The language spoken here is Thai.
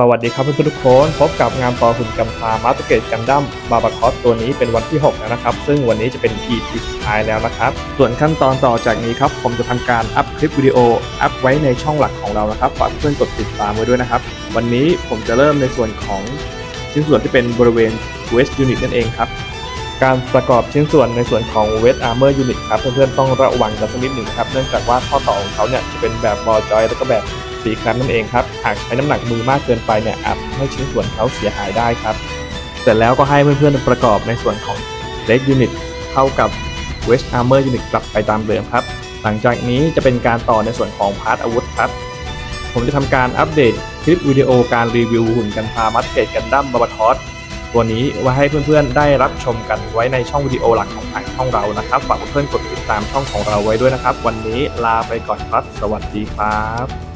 สวัสดีครับเพื่อนๆทุกคน พบกับงานต่อหุ่นกำพามาสเกตกันดั้มบาบาคอสตัวนี้เป็นวันที่ 6 แล้วนะครับ ซึ่งวันนี้จะเป็น EP สุดท้ายแล้วนะครับ ส่วนขั้นตอนต่อจากนี้ครับ ผมจะทำการอัพคลิปวิดีโอ อัพไว้ในช่องหลักของเรานะครับฝากเพื่อนกดติดตามไว้ด้วยนะครับ วันนี้ผมจะเริ่มในส่วนของชิ้นส่วนที่เป็นบริเวณ West Unit นั่นเองครับการประกอบชิ้นส่วนในส่วนของ West Armor Unit ครับเพื่อนๆต้องระวังกันสักนิดหนึ่งครับเนื่องจากว่าข้อต่อของเขาเนี่ยจะเป็นแบบบอลจอยแล้วก็แบบ สีครั้งนั่นเองครับ หากใช้น้ำหนักมือมากเกินไปเนี่ยอาจทำให้ชิ้นส่วนเขาเสียหายได้ครับ เสร็จแล้วก็ให้เพื่อนๆประกอบในส่วนของ Leg Unit เข้ากับ West Armor Unit กลับไปตามเดิมครับ หลังจากนี้จะเป็นการต่อในส่วนของพาร์ทอาวุธครับ ผมจะทำการอัปเดตคลิปวิดีโอการรีวิวหุ่นกันพามัดเกตกันดั้มบาบาทอสตัวนี้ไว้ให้เพื่อนๆได้รับชมกันไว้ในช่องวิดีโอหลักของทางช่องเรานะครับ ฝากเพื่อนๆกดติดตามช่องของเราไว้ด้วยนะครับ วันนี้ลาไปก่อนครับ สวัสดีครับ